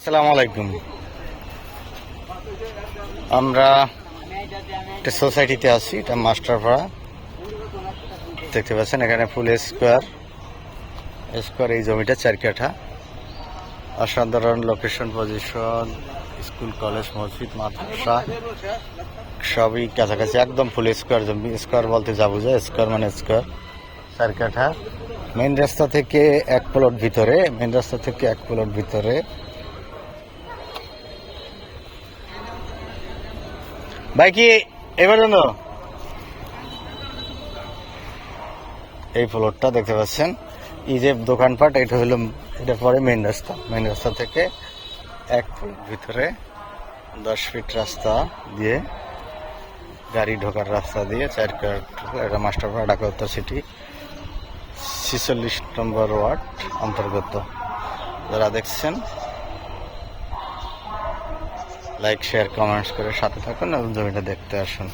আসসালামু আলাইকুম। আমরা একটা সোসাইটিতে আছি, এটা মাস্টারপাড়া। দেখতে পাচ্ছেন এখানে ফুল স্কোয়ার স্কোয়ার এই জমিটা চার কাঠা। অসাধারণ লোকেশন পজিশন স্কুল কলেজ মসজিদ, মাদ্রাসা, সবই কাছাকাছি, একদম ফুল স্কোয়ার জমি। স্কোয়ার বলতে যা বোঝায় স্কোয়ার মানে স্কোয়ার চার কাঠা। মেন রাস্তা থেকে এক প্লট ভিতরে মেন রাস্তা থেকে এক প্লট ভিতরে। ভাই কি, এবার জানো? এই ফ্লোরটা দেখতে পাচ্ছেন? এই যে দোকানপাট, এটা হলো, এটা পরে মেন রাস্তা। মেন রাস্তা থেকে এক ফুট ভিতরে দশ ফিট রাস্তা দিয়ে গাড়ি ঢোকার রাস্তা দিয়ে চার এটা মাস্টারপাড়া ঢাকা উত্তর সিটি ছিচল্লিশ নম্বর ওয়ার্ড অন্তর্গত। যারা দেখছেন লাইক শেয়ার কমেন্টস করে সাথে থাকুন এবং জমিটা দেখতে আসুন।